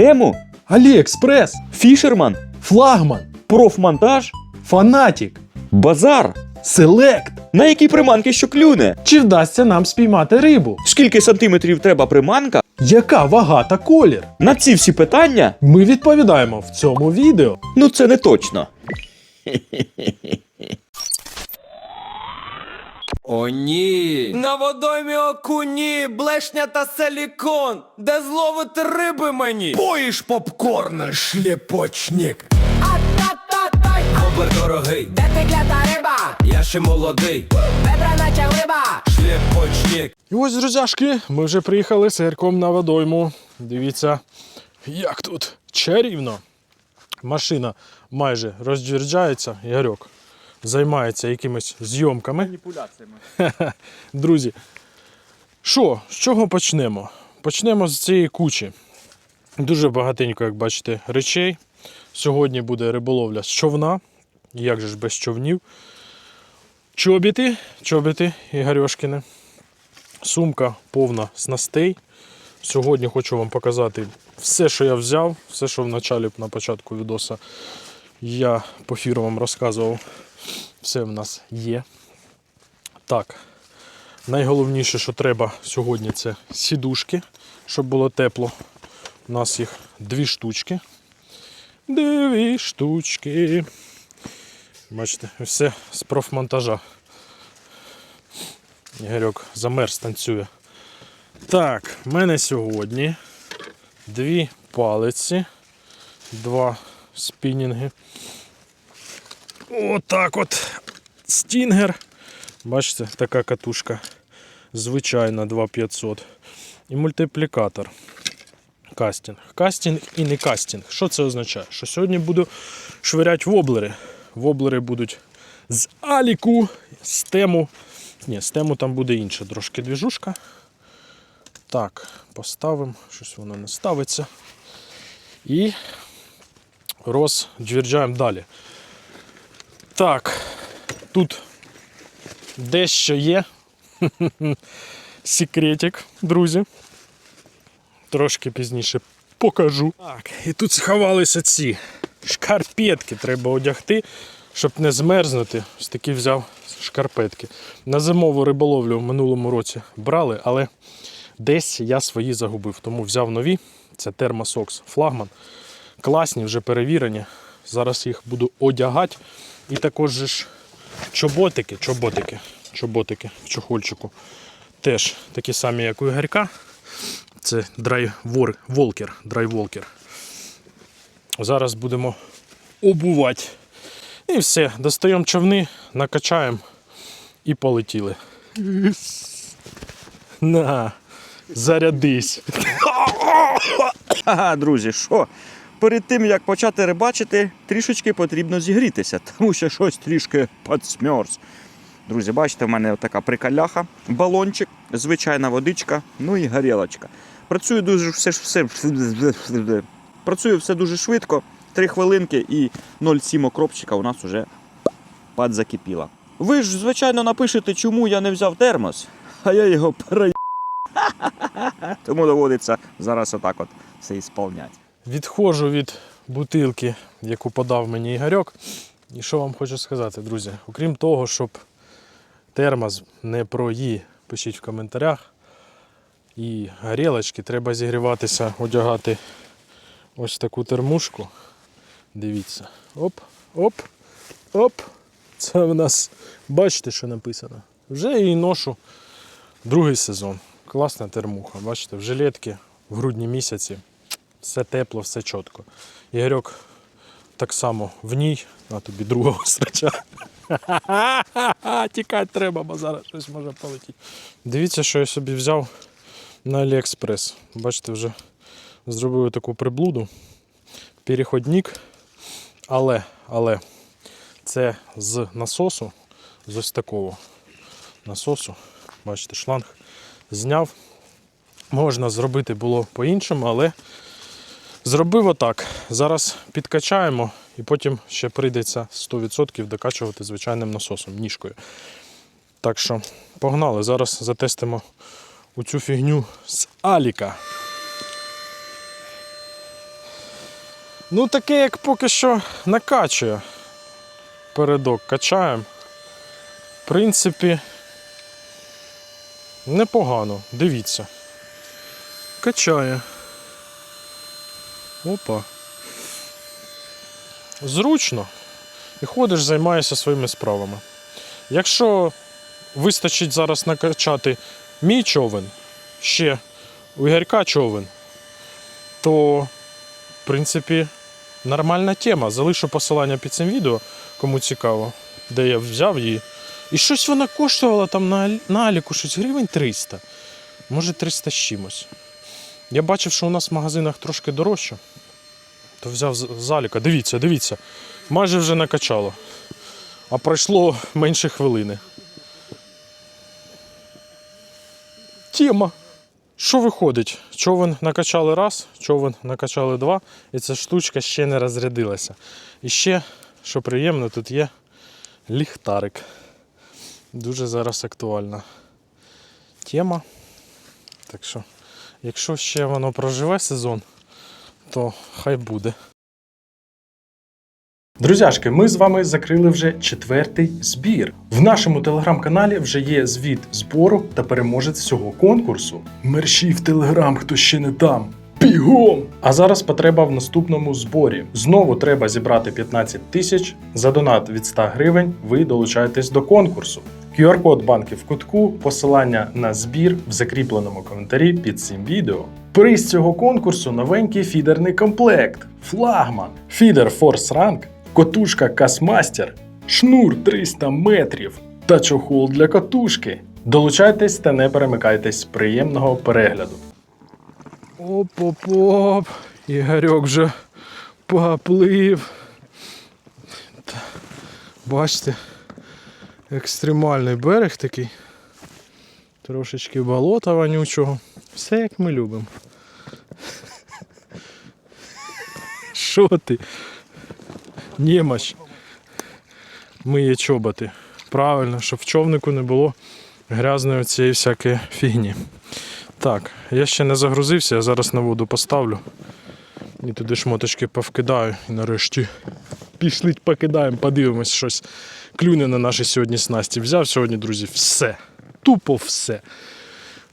Тему? Аліекспрес, Фішерман? флагман, Профмонтаж? фанатік, Базар? селект. На які приманки що клюне? Чи вдасться нам спіймати рибу? Скільки сантиметрів треба приманка? Яка вага та колір? На ці всі питання? Ми відповідаємо в цьому відео. Ну це не точно. О, ні. На водоймі окуні, блешня та силікон, де зловити риби мені. Поїш попкорн, шліпочник. Ат-та-та-тай, Воблер дорогий, де ти клята риба? я ще молодий, Бедра наче риба. шліпочник. І ось, друзяшки, ми вже приїхали сирком на водойму. Дивіться, як тут чарівно. Машина майже роздвірджається, Ігорьок займається якимись зйомками. Маніпуляціями. Друзі, що, з чого почнемо? Почнемо з цієї кучі. Дуже багатенько, як бачите, речей. Сьогодні буде риболовля з човна. Як же ж без човнів? Чобіти, чобіти Ігорьошкини. Сумка повна снастей. Сьогодні хочу вам показати все, що я взяв, все, що в началі на початку відоса я по фіру вам розказував. Все в нас є. Так. Найголовніше, що треба сьогодні, це сідушки, щоб було тепло. У нас їх дві штучки. Дві штучки. Бачите, все з профмонтажа. Ігорьок замерз танцює. Так, в мене сьогодні дві палиці, два спінінги. Отак от стінгер. Бачите, така катушка. Звичайна 2500. І мультиплікатор. Кастинг. Кастинг і не кастинг. Що це означає? Що сьогодні буду швиряти воблери. Воблери будуть з аліку, з тему. Ні, з тему там буде інша трошки двіжушка. Так, поставимо, щось воно не ставиться. І роздвірджаємо далі. Так, тут дещо є. Секретик, друзі. Трошки пізніше покажу. Так, і тут сховалися ці шкарпетки треба одягти, щоб не змерзнути. Ось такі взяв шкарпетки. На зимову риболовлю в минулому році брали, але десь я свої загубив, тому взяв нові. Це Thermosоx флагман. Класні, вже перевірені. Зараз їх буду одягати. І також ж чоботики, чоботики, чоботики в чохольчику. Теж такі самі, як у Ігорька. Це драйвор, волкер, драйволкер. Зараз будемо обувати. І все, достаємо човни, накачаємо і полетіли. На, зарядись. Ага, друзі, що? Перед тим як почати рибачити, трішечки потрібно зігрітися, тому що щось трішки підсмерз. Друзі, бачите, в мене така прикаляха, балончик, звичайна водичка, ну і горілочка. Працює дуже все, все, працює все дуже швидко. Три хвилинки і 0,7 окропчика у нас вже підзакипіло. Ви ж, звичайно, напишете, чому я не взяв термос, а я його пере... Тому доводиться зараз отак от все ісполняти. Відходжу від бутилки, яку подав мені Ігорьок. І що вам хочу сказати, друзі? Окрім того, щоб термос не проїв, пишіть в коментарях. І горілочки треба зігріватися, одягати ось таку термушку. Дивіться. Оп, оп, оп. Це в нас, бачите, що написано. Вже її ношу другий сезон. Класна термуха. Бачите, в жилетки в грудні місяці. Все тепло, все чітко. Ігорьок так само в ній, на тобі другого срача. Тікати треба, бо зараз щось може полетіти. Дивіться, що я собі взяв на Аліекспрес. Бачите, вже зробив таку приблуду. Переходник. Але, але це з насосу, з ось такого насосу. Бачите, шланг зняв. Можна зробити було по-іншому, але зробив отак. Зараз підкачаємо і потім ще прийдеться 100% докачувати звичайним насосом, ніжкою. Так що погнали. Зараз затестимо у цю фігню з Аліка. Ну, таке, як поки що накачує. Передок качаємо. В принципі, непогано. Дивіться. Качає. Опа. Зручно. І ходиш, займаєшся своїми справами. Якщо вистачить зараз накачати мій човен, ще у Ігорька човен, то, в принципі, нормальна тема. Залишу посилання під цим відео, кому цікаво, де я взяв її. І щось вона коштувала там на, на Аліку щось гривень 300. Може 300 з чимось. Я бачив, що у нас в магазинах трошки дорожче. То взяв з з Дивіться, дивіться. Майже вже накачало. А пройшло менше хвилини. Тема. Що виходить? Човен накачали раз, човен накачали два, і ця штучка ще не розрядилася. І ще, що приємно, тут є ліхтарик. Дуже зараз актуальна тема. Так що, якщо ще воно проживе сезон, то хай буде. Друзяшки, ми з вами закрили вже четвертий збір. В нашому телеграм-каналі вже є звіт збору та переможець цього конкурсу. Мерші в телеграм, хто ще не там. Бігом! А зараз потреба в наступному зборі. Знову треба зібрати 15 тисяч. За донат від 100 гривень ви долучаєтесь до конкурсу. QR-код банки в кутку, посилання на збір в закріпленому коментарі під цим відео. Приз цього конкурсу новенький фідерний комплект, флагман, фідер Force Rank, котушка Касмастер, шнур 300 метрів та чохол для котушки. Долучайтесь та не перемикайтесь. Приємного перегляду. Оп-оп-оп. Ігорьок вже поплив. Бачите, екстремальний берег такий. Трошечки болота вонючого. Все як ми любимо. Що ти? Німач. Миє чоботи. Правильно, щоб в човнику не було грязної цієї всякої фігні. Так, я ще не загрузився, я зараз на воду поставлю. І туди шмоточки повкидаю і нарешті пішли покидаємо, подивимось щось. Клюне на наші сьогодні снасті. Взяв сьогодні, друзі, все. Тупо все.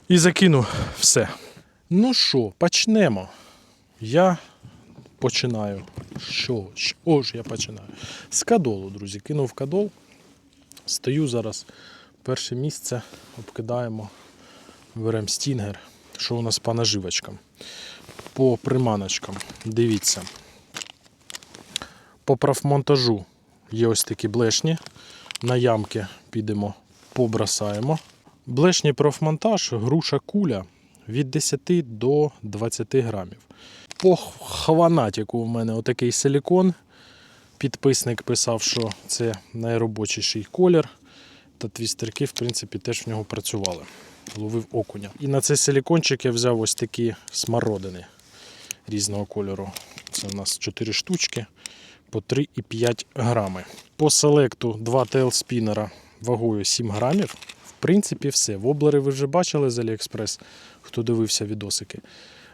І закину все. Ну що, почнемо. Я починаю. Що? Що ж я починаю? З кадолу, друзі. Кинув кадол. Стою зараз. Перше місце обкидаємо. Беремо стінгер. Що у нас по наживочкам? По приманочкам. Дивіться. По профмонтажу є ось такі блешні. На ямки підемо, побросаємо. Блешні профмонтаж, груша куля від 10 до 20 грамів. По хванатіку у мене отакий силікон. Підписник писав, що це найробочіший колір. Та твістерки, в принципі, теж в нього працювали. Ловив окуня. І на цей силікончик я взяв ось такі смородини різного кольору. Це у нас 4 штучки по 3,5 грами. По селекту 2 тейл-спінера вагою 7 грамів. В принципі, все. Воблери ви вже бачили з Aliexpress, хто дивився відосики.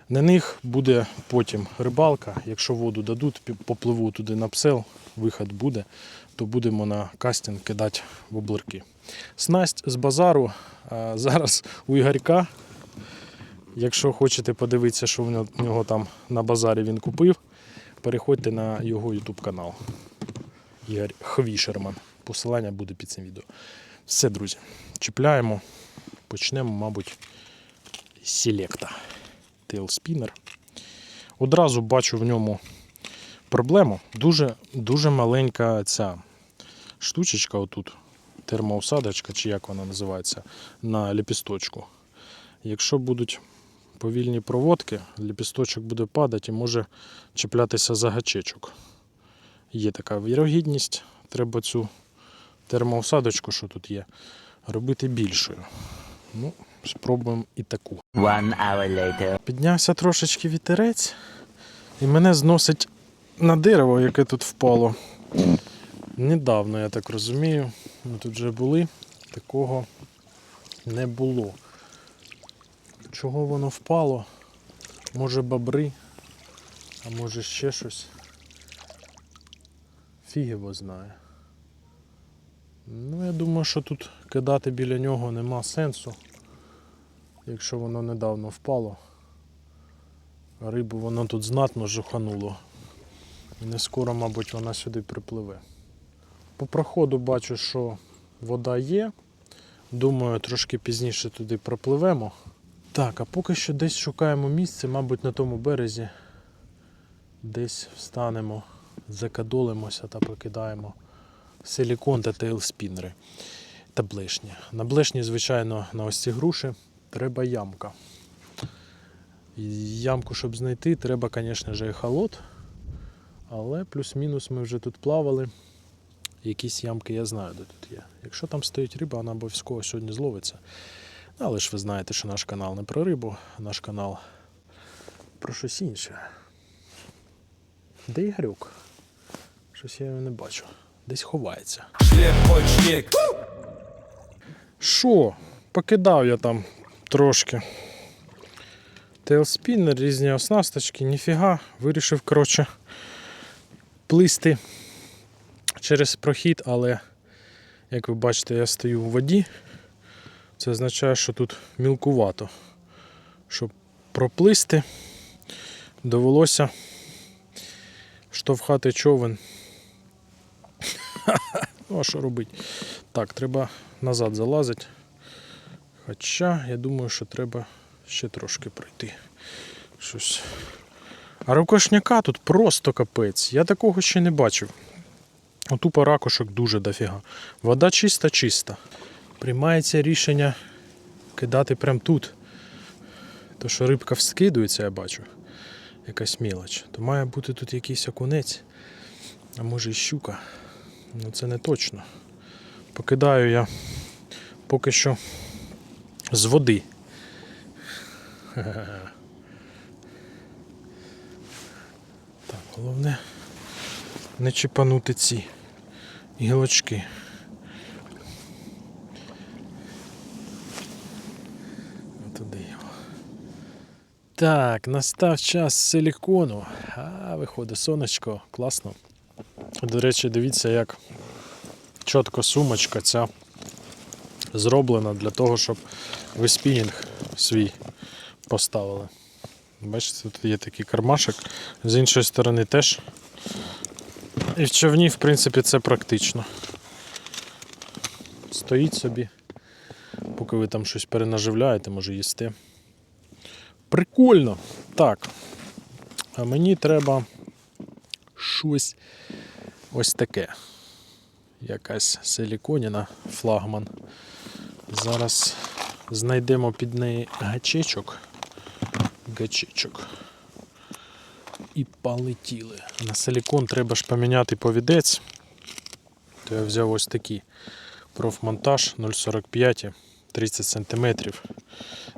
На них буде потім рибалка. Якщо воду дадуть, попливу туди на псел, виход буде, то будемо на кастинг кидати воблерки. Снасть з базару. Зараз у Ігорька. Якщо хочете подивитися, що в нього там на базарі він купив, переходьте на його YouTube канал. Ігор Хвішерман. Посилання буде під цим відео. Все, друзі, чіпляємо. Почнемо, мабуть, з селекта. Тейлспінер. Одразу бачу в ньому проблему. Дуже, дуже маленька ця штучечка отут, термоусадочка, чи як вона називається, на ліпісточку. Якщо будуть повільні проводки, ліпісточок буде падати і може чіплятися за гачечок. Є така вірогідність, треба цю термоусадочку, що тут є, робити більшою. Ну, спробуємо і таку. One hour later. Піднявся трошечки вітерець, і мене зносить на дерево, яке тут впало. Недавно, я так розумію. Ми тут вже були, такого не було. Чого воно впало? Може бобри, а може ще щось. фіг його знає. Ну, я думаю, що тут кидати біля нього нема сенсу, якщо воно недавно впало. Рибу воно тут знатно жухануло. І не скоро, мабуть, вона сюди припливе. По проходу бачу, що вода є. Думаю, трошки пізніше туди пропливемо. Так, а поки що десь шукаємо місце, мабуть, на тому березі. Десь встанемо, закадолимося та покидаємо силікон та тейлспінери та блешні. На блешні, звичайно, на ось ці груші треба ямка. Ямку, щоб знайти, треба, звісно ж, ехолот. Але плюс-мінус ми вже тут плавали. Якісь ямки я знаю, де тут є. Якщо там стоїть риба, вона обов'язково сьогодні зловиться. Але ж ви знаєте, що наш канал не про рибу, наш канал про щось інше. Де Ігорюк? Щось я його не бачу. Десь ховається. Шлепочник. Що? Покидав я там трошки. Тейлспінер, різні оснасточки, ніфіга. Вирішив, коротше, плисти через прохід, але, як ви бачите, я стою у воді. Це означає, що тут мілкувато. Щоб проплисти, довелося штовхати човен. Ну, а що робити? Так, треба назад залазити. Хоча я думаю, що треба ще трошки пройти. Щось. А рукошняка тут просто капець. Я такого ще не бачив. Отупо ракушок дуже дофіга. Вода чиста, чиста. Приймається рішення кидати прямо тут. То, що рибка вскидується, я бачу. Якась мілоч. То має бути тут якийсь окунець, а може і щука. Ну це не точно. Покидаю я поки що з води. Так, головне не чіпанути ці гілочки. Туди його. Так, настав час силікону. А, виходить сонечко, класно. До речі, дивіться, як чітко сумочка ця зроблена для того, щоб ви спінінг свій поставили. Бачите, тут є такий кармашок. З іншої сторони теж. І в човні, в принципі, це практично. Стоїть собі, поки ви там щось перенаживляєте, може їсти. Прикольно. Так. А мені треба щось ось таке. Якась силіконіна флагман. Зараз знайдемо під неї гачечок. Гачечок. І полетіли. На силікон треба ж поміняти повідець. То я взяв ось такий профмонтаж 0,45 30 см.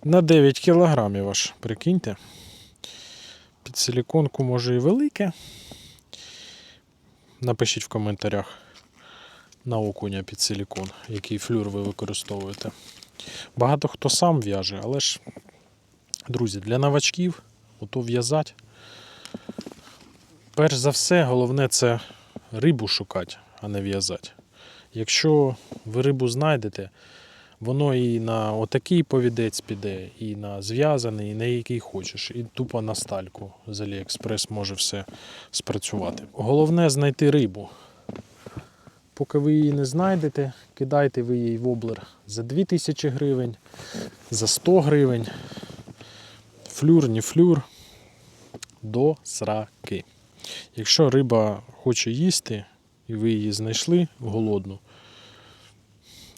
На 9 кілограмів аж, прикиньте. Під силіконку може і велике. Напишіть в коментарях на окуня під силікон, який флюр ви використовуєте. Багато хто сам в'яже, але ж, друзі, для новачків ото в'язати. Перш за все, головне це рибу шукати, а не в'язати. Якщо ви рибу знайдете, воно і на отакий повідець піде, і на зв'язаний, і на який хочеш, і тупо на стальку з Аліекспрес може все спрацювати. Головне знайти рибу. Поки ви її не знайдете, кидайте ви її в облер за 2000 гривень, за 100 гривень. Флюр, не флюр до сраки. Якщо риба хоче їсти і ви її знайшли голодну,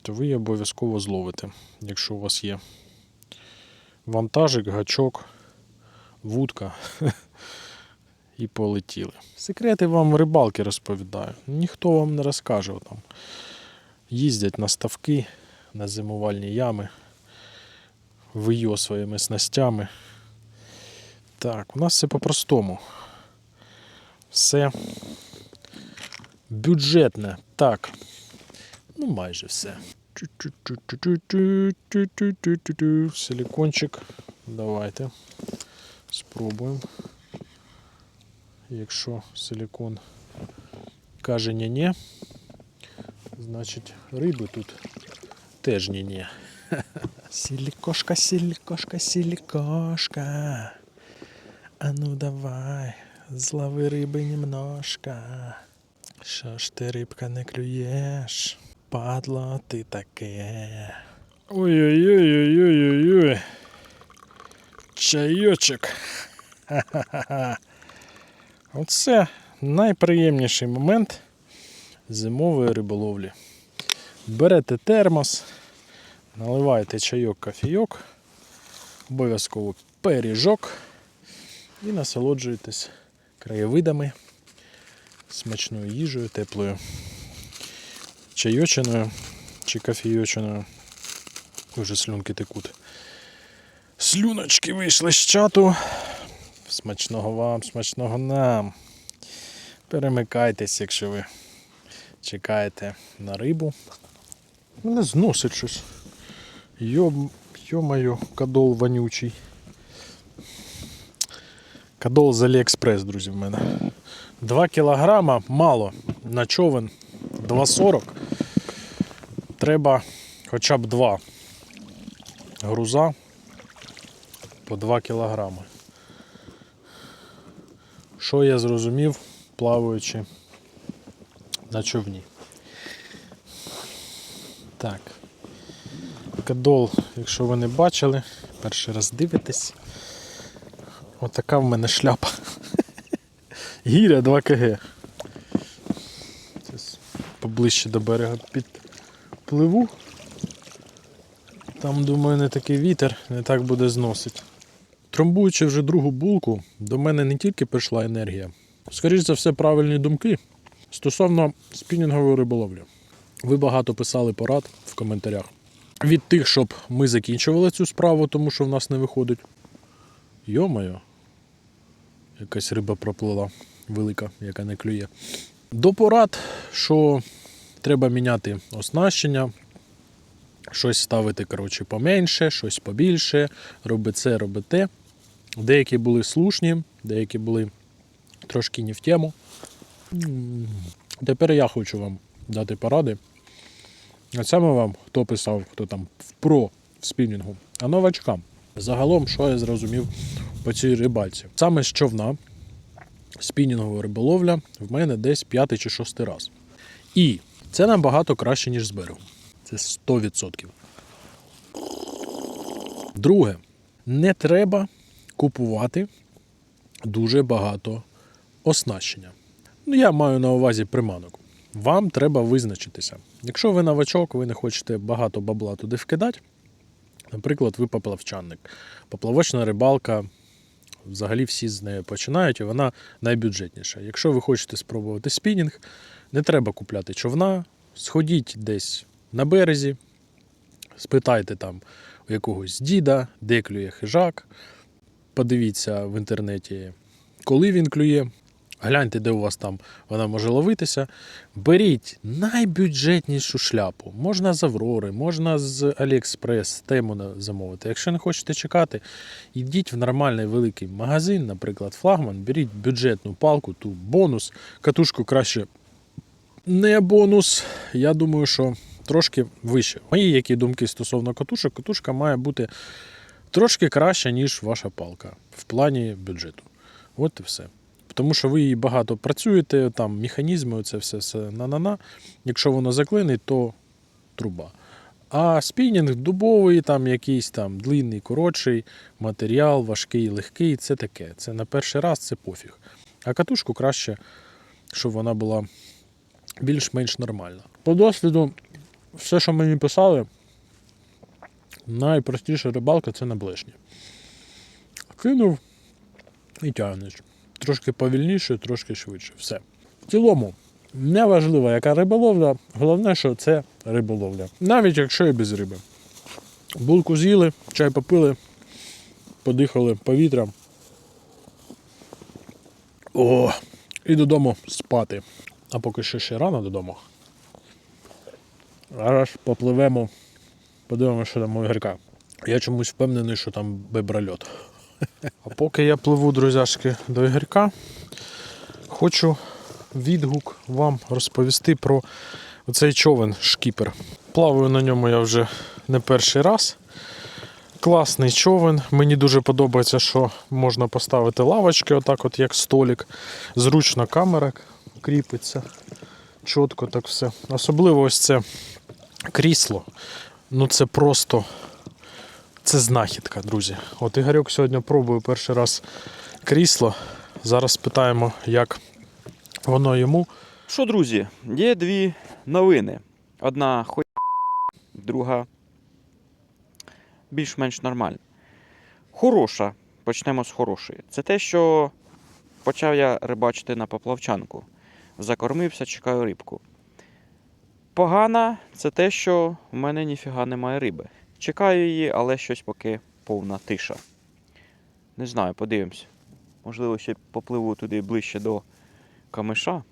то ви її обов'язково зловите, якщо у вас є вантажик, гачок, вудка і полетіли. Секрети вам рибалки розповідаю. Ніхто вам не розкаже. Там. Їздять на ставки, на зимувальні ями, вийо своїми снастями. Так, у нас все по-простому. Все бюджетне. Так. Ну, майже все. Силікончик. Давайте спробуємо. Якщо силікон каже ні-ні, значить риби тут теж ні-ні. Сілікошка, сілікошка, сілікошка. А ну давай, злови риби немножко. Що ж ти рибка не клюєш? Падло ти таке. Ой-ой-ой-ой-ой-ой. Чайочок. Ха-ха-ха. Оце найприємніший момент зимової риболовлі. Берете термос, наливаєте чайок кофійок, обов'язково пиріжок і насолоджуєтесь краєвидами, смачною їжею, теплою чайочиною чи кофійочиною. Уже слюнки текуть. Слюночки вийшли з чату. Смачного вам, смачного нам. Перемикайтесь, якщо ви чекаєте на рибу. Мене зносить щось. Йо, йо-моє, кадол вонючий. Кадол з Аліекспрес, друзі, в мене. 2 кілограма мало на човен 2,40. Треба хоча б 2 груза по 2 кілограми. Що я зрозумів, плаваючи на човні. Так. Кадол, якщо ви не бачили, перший раз дивитесь. Отака в мене шляпа. Гіря 2 кг. Поближче до берега підпливу. Там, думаю, не такий вітер, не так буде зносить. Тромбуючи вже другу булку, до мене не тільки прийшла енергія, скоріш за все, правильні думки стосовно спінінгової риболовлі. Ви багато писали порад в коментарях. Від тих, щоб ми закінчували цю справу, тому що в нас не виходить. Йо-моє, якась риба проплила велика, яка не клює. До порад, що треба міняти оснащення, щось ставити коротше, поменше, щось побільше, роби це, роби те. Деякі були слушні, деякі були трошки не в тему. Тепер я хочу вам дати поради. А саме вам, хто писав, хто там в про в спінінгу, а новачкам. Загалом, що я зрозумів по цій рибальці. Саме з човна спінінгова риболовля в мене десь п'ятий чи шостий раз. І це набагато краще, ніж з берегу. Це 100%. Друге, не треба купувати дуже багато оснащення. Ну, я маю на увазі приманок. Вам треба визначитися. Якщо ви новачок, ви не хочете багато бабла туди вкидати, наприклад, ви поплавчанник. Поплавочна рибалка, взагалі всі з нею починають, і вона найбюджетніша. Якщо ви хочете спробувати спінінг, не треба купляти човна, сходіть десь на березі, спитайте там у якогось діда, де клює хижак, подивіться в інтернеті, коли він клює. Гляньте, де у вас там вона може ловитися. Беріть найбюджетнішу шляпу. Можна з Аврори, можна з Aliexpress, тему замовити. Якщо не хочете чекати, йдіть в нормальний великий магазин, наприклад, флагман, беріть бюджетну палку, ту бонус, катушку краще не бонус. Я думаю, що трошки вище. Мої які думки стосовно катушок, катушка має бути трошки краща, ніж ваша палка в плані бюджету. От і все. Тому що ви її багато працюєте, там механізми, це все, все на-на-на. Якщо воно заклинить, то труба. А спінінг дубовий, там якийсь там длинний, коротший, матеріал, важкий, легкий це таке. Це на перший раз це пофіг. А катушку краще, щоб вона була більш-менш нормальна. По досвіду, все, що мені писали, найпростіша рибалка це на блешні. Кинув і тягнеш. Трошки повільніше, трошки швидше. Все. В цілому, не важливо, яка риболовля, головне, що це риболовля. Навіть якщо і без риби. Булку з'їли, чай попили, подихали повітрям. О, і додому спати. А поки що ще рано додому. Зараз попливемо, подивимося, що там у Ігорка. Я чомусь впевнений, що там бебральот. А поки я пливу, друзяшки, до Ігорка, хочу відгук вам розповісти про цей човен шкіпер. Плаваю на ньому я вже не перший раз. Класний човен. Мені дуже подобається, що можна поставити лавочки, отак, от як столик. Зручно камера кріпиться. Чітко так все. Особливо ось це крісло. Ну це просто це знахідка, друзі. От Ігорьок сьогодні пробує перший раз крісло. Зараз питаємо, як воно йому. Що, друзі, є дві новини. Одна хой, друга більш-менш нормальна. Хороша. Почнемо з хорошої. Це те, що почав я рибачити на поплавчанку. Закормився, чекаю рибку. Погана це те, що в мене ніфіга немає риби. Чекаю її, але щось поки повна тиша. Не знаю, подивимось. Можливо, ще попливу туди ближче до камиша.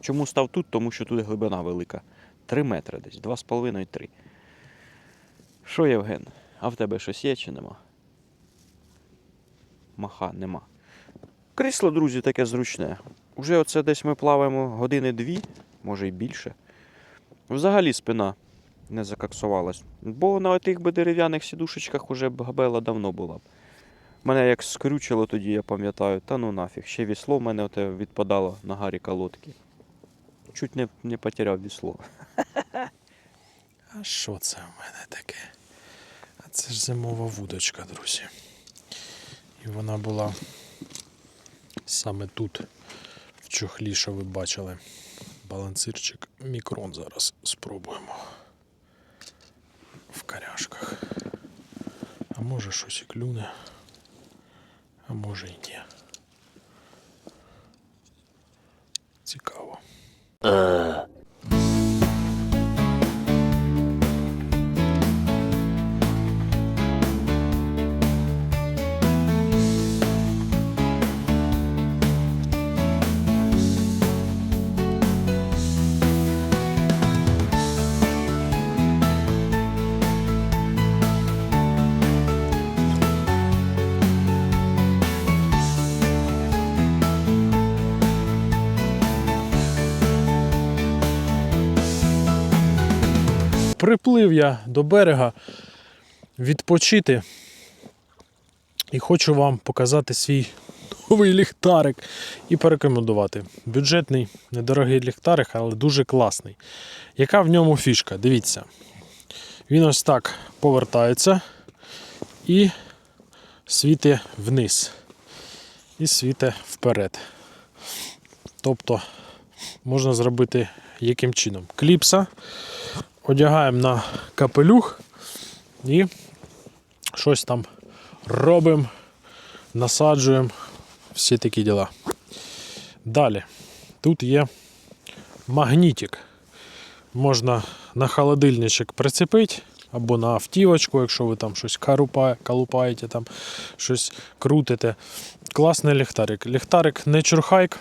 Чому став тут? Тому що тут глибина велика. Три метри десь, два з половиною три. Що, Євген? А в тебе щось є чи нема? Маха, нема. Крісло, друзі, таке зручне. Уже оце десь ми плаваємо години дві, може й більше. Взагалі спина не закаксувалась. Бо на тих би дерев'яних сідушечках уже б габела давно була б. Мене як скрючило тоді, я пам'ятаю, та ну нафіг. Ще вісло в мене оте відпадало на гарі колодки. Чуть не, не потеряв вісло. А що це в мене таке? А це ж зимова вудочка, друзі. І вона була саме тут, чохлі, ви бачили. Балансирчик мікрон зараз спробуємо. В каряшках. А може щось і клюне, а може і ні. Цікаво. Приплив я до берега відпочити і хочу вам показати свій новий ліхтарик і порекомендувати. Бюджетний, недорогий ліхтарик, але дуже класний. Яка в ньому фішка? Дивіться. Він ось так повертається і світить вниз. І світить вперед. Тобто можна зробити яким чином? Кліпса одягаємо на капелюх і щось там робимо, насаджуємо, всі такі діла. Далі, тут є магнітик. Можна на холодильничок прицепити або на автівочку, якщо ви там щось калупаєте, там щось крутите. Класний ліхтарик. Ліхтарик Nature Hike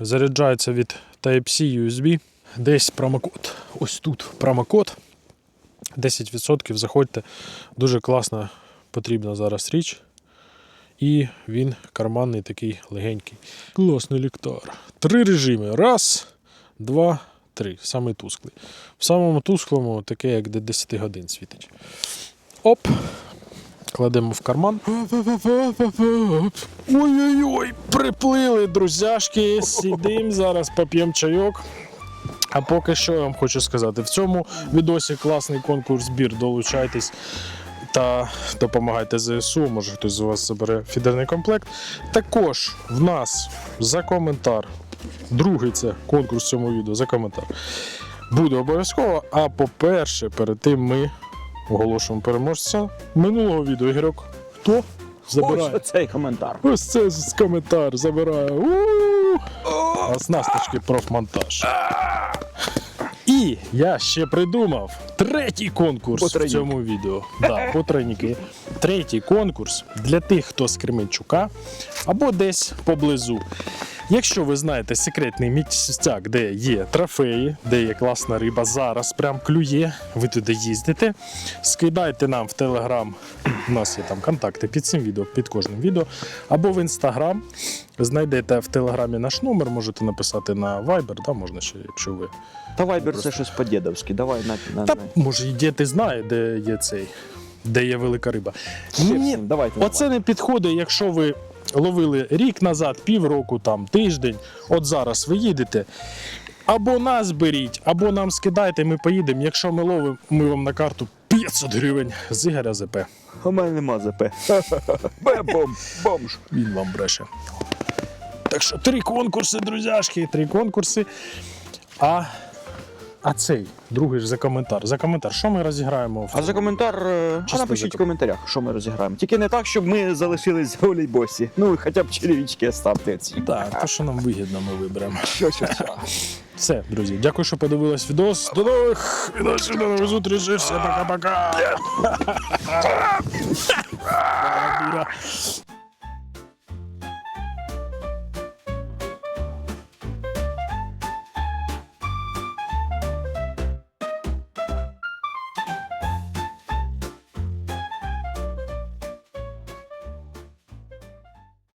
заряджається від Type-C USB. Десь промокод. Ось тут промокод. 10% заходьте. Дуже класна, потрібна зараз річ. І він карманний такий легенький. Класний ліхтар. Три режими. Раз, два, три. Самий тусклий. В самому тусклому таке, як до 10 годин світить. Оп. Кладемо в карман. Ой-ой-ой, приплили, друзяшки. Сидим зараз, поп'ємо чайок. А поки що я вам хочу сказати, в цьому відосі класний конкурс збір. Долучайтесь та допомагайте ЗСУ. Може хтось з вас забере фідерний комплект. Також в нас за коментар. Другий це конкурс в цьому відео за коментар. Буде обов'язково. А по-перше, перед тим ми оголошуємо переможця минулого відео. Ігорьок, хто забирає? Ось цей коментар. Ось це коментар забирає. У-у-у. Оснасточки профмонтаж. І я ще придумав третій конкурс в цьому відео. Да, потрайники. Третій конкурс для тих, хто з Кременчука або десь поблизу. Якщо ви знаєте секретний місцяк, де є трофеї, де є класна риба, зараз прям клює, ви туди їздите, скидайте нам в Телеграм. У нас є там контакти під цим відео, під кожним відео, або в інстаграм. Знайдете в телеграмі наш номер, можете написати на Viber, да, можна ще, якщо ви. Та вайбер це щось по-дєдовськи. Давай на, на, Та може і діти знає, де є цей, де є велика риба. Ні, давайте. Оце не підходить, якщо ви ловили рік назад, півроку, там, тиждень. От зараз ви їдете. Або нас беріть, або нам скидайте, ми поїдемо. Якщо ми ловимо, ми вам на карту 500 гривень з Ігоря ЗП. У мене нема ЗП. Бем-бом, бомж. Він вам бреше. Так що три конкурси, друзяшки, три конкурси. А, а цей, другий ж за коментар. За коментар, що ми розіграємо? в А за коментар, е, а Чисто напишіть за в коментарях, що ми розіграємо. Тільки не так, щоб ми залишились за волейбосі. Ну, хоча б черевички ставте ці. Так, то, що нам вигідно, ми виберемо. Що, що, що. Все, друзі, дякую, що подивились відос. До нових відосів, до нових зустрічей. Все, пока-пока.